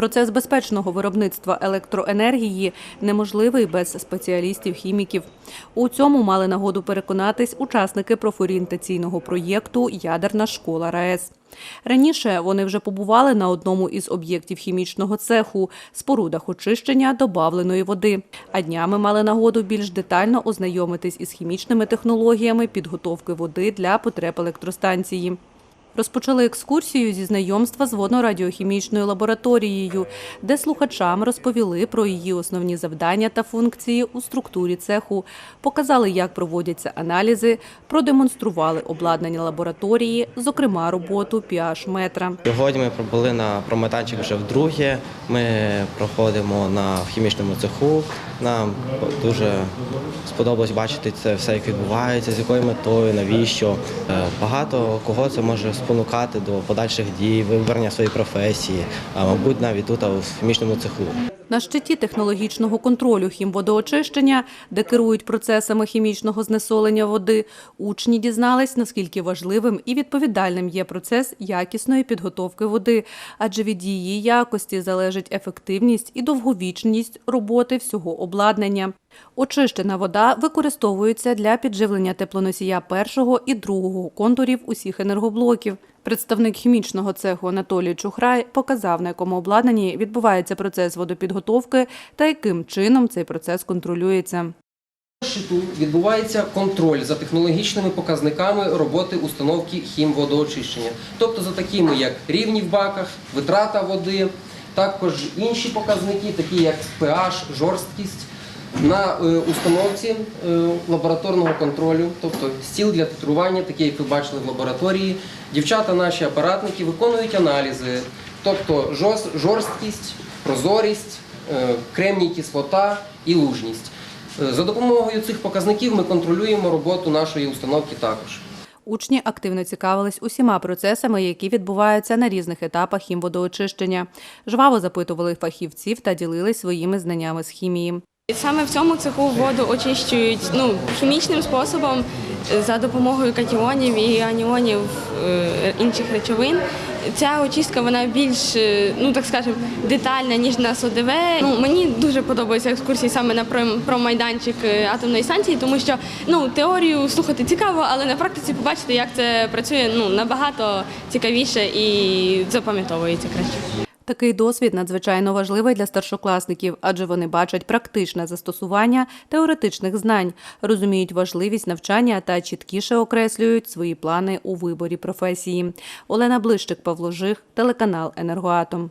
Процес безпечного виробництва електроенергії неможливий без спеціалістів-хіміків. У цьому мали нагоду переконатись учасники профорієнтаційного проєкту Ядерна школа РаЕС. Раніше вони вже побували на одному із об'єктів хімічного цеху спорудах очищення добавленої води. А днями мали нагоду більш детально ознайомитись із хімічними технологіями підготовки води для потреб електростанції. Розпочали екскурсію зі знайомства з водно-радіохімічною лабораторією, де слухачам розповіли про її основні завдання та функції у структурі цеху, показали, як проводяться аналізи, продемонстрували обладнання лабораторії, зокрема роботу pH-метра. Сьогодні ми пробули на прометанчик вже вдруге. Ми проходимо на хімічному цеху. Нам дуже сподобалось бачити це все, як відбувається, з якою метою, навіщо. Е, Багато кого це може спонукати до подальших дій, вибрання своєї професії, а мабуть, навіть тут в хімічному цеху. На щиті технологічного контролю хімводоочищення, де керують процесами хімічного знесолення води, учні дізнались, наскільки важливим і відповідальним є процес якісної підготовки води, адже від її якості залежить ефективність і довговічність роботи всього обладнання. Очищена вода використовується для підживлення теплоносія першого і другого контурів усіх енергоблоків. Представник хімічного цеху Анатолій Чухрай показав, на якому обладнанні відбувається процес водопідготовки та яким чином цей процес контролюється. На щиту відбувається контроль за технологічними показниками роботи установки хімводоочищення, тобто за такими як рівні в баках, витрата води, також інші показники, такі як pH, жорсткість. На е, установці е, лабораторного контролю, тобто стіл для титрування, такий, як ви бачили в лабораторії, дівчата, наші апаратники, виконують аналізи, тобто жорсткість, прозорість, е, кремній кислота і лужність. За допомогою цих показників ми контролюємо роботу нашої установки також. Учні активно цікавились усіма процесами, які відбуваються на різних етапах хімводоочищення. Жваво запитували фахівців та ділились своїми знаннями з хімії. Саме в цьому цеху воду очищують ну, хімічним способом е, за допомогою катіонів і аніонів е, інших речовин. Ця очистка вона більш, е, ну так скажемо, детальна, ніж на СОДВ. Ну, мені дуже подобаються екскурсії саме на про, про майданчик е, атомної станції, тому що ну, теорію слухати цікаво, але на практиці побачити, як це працює, ну, набагато цікавіше і запам'ятовується краще. Такий досвід надзвичайно важливий для старшокласників, адже вони бачать практичне застосування теоретичних знань, розуміють важливість навчання та чіткіше окреслюють свої плани у виборі професії. Олена Блищик, Павло Жих, телеканал Енергоатом.